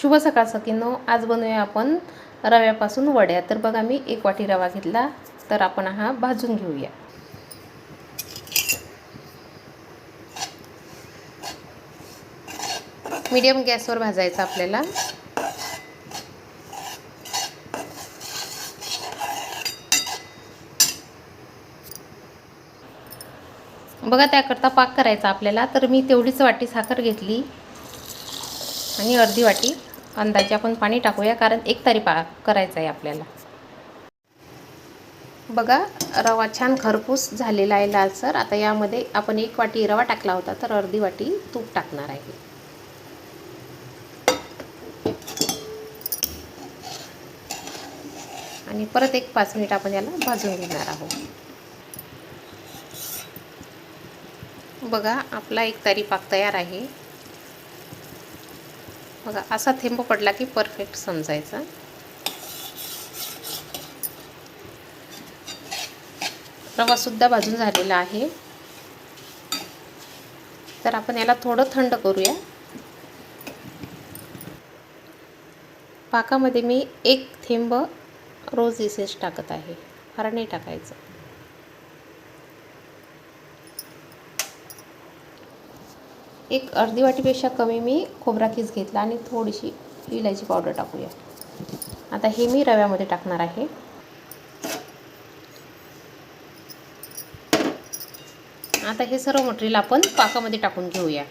शुभ सकाळ सकीनो आज बनवूया आपण रव्यापासून वड्या. तर बघा मी एक वाटी रवा घेतला तर आपण हा भाजून घेऊया. मीडियम गॅसवर भाजायचा आपल्याला. बघा त्याकरता पाक करायचा आपल्याला. तर मी तेवढीच वाटी साखर घेतली. आणि अर्धी वाटी अंदाजे आपण पाणी टाकूया कारण एक तारी पाक करायचा आहे आपल्याला. बघा रवा छान खरपूस झालेला आहे लालसर आता यामध्ये आपण एक वाटी रवा टाकला होता तर अर्धी वाटी तूप टाकणार आहे आणि परत एक पाच मिनिट आपण याला भाजून घेणार आहोत. बघा आपला एक तारी पाक तयार आहे. बघा असा थेंब पडला की परफेक्ट समजायचा. रवासुद्धा भाजून झालेला आहे. तर आपण याला थोडं थंड करूया. पाकामध्ये मी एक थेंब रोज इसेस टाकत आहे. फार नाही टाकायचं. एक अर्धी वाटीपेक्षा कमी मी खोबरा खीस घेतला आणि थोडीशी इलायची पावडर टाकूया. आता हे मी रव्यामध्ये टाकणार आहे. आता हे सर्व मटेरियल आपण पाकामध्ये टाकून घेऊया.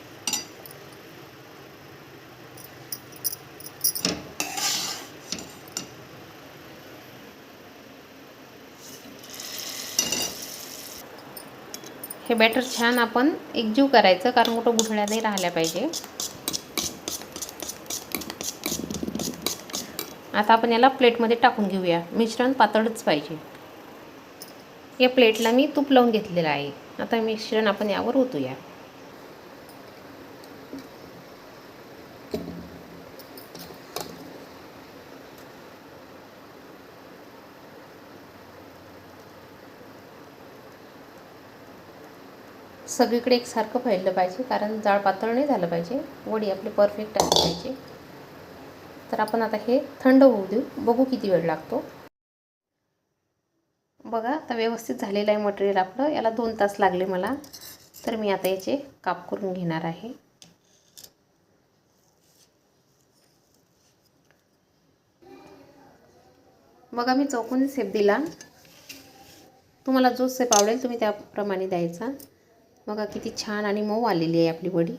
हे बॅटर छान आपण एकजीव करायचं कारण कुठं गुठळ्या नाही राहिल्या पाहिजे. आता आपण याला प्लेटमध्ये टाकून घेऊया. मिश्रण पातळच पाहिजे. या प्लेटला मी तूप लावून घेतलेलं आहे. आता मिश्रण आपण यावर ओतूया. सगळीकडे एकसारखं फैललं पाहिजे कारण जाळ पातळ नाही झालं पाहिजे. वडी आपली परफेक्ट आली पाहिजे. तर आपण आता हे थंड होऊ देऊ. बघू किती वेळ लागतो. बघा आता व्यवस्थित झालेलं आहे मटेरियल आपलं. याला दोन तास लागले मला. तर मी आता याचे काप करून घेणार आहे. बघा मी चौकोनी सेप दिला. तुम्हाला जो सेप आवडेल तुम्ही त्याप्रमाणे द्यायचा. बघा किती छान आणि मऊ आलेली आहे आपली वडी.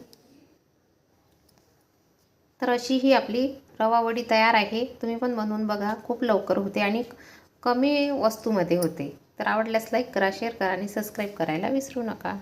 तर अशी ही आपली रवा वडी तयार आहे. तुम्ही पण बनवून बघा. खूप लवकर होते आणि कमी वस्तूमध्ये होते. तर आवडल्यास लाईक करा शेअर करा आणि सबस्क्राईब करायला विसरू नका.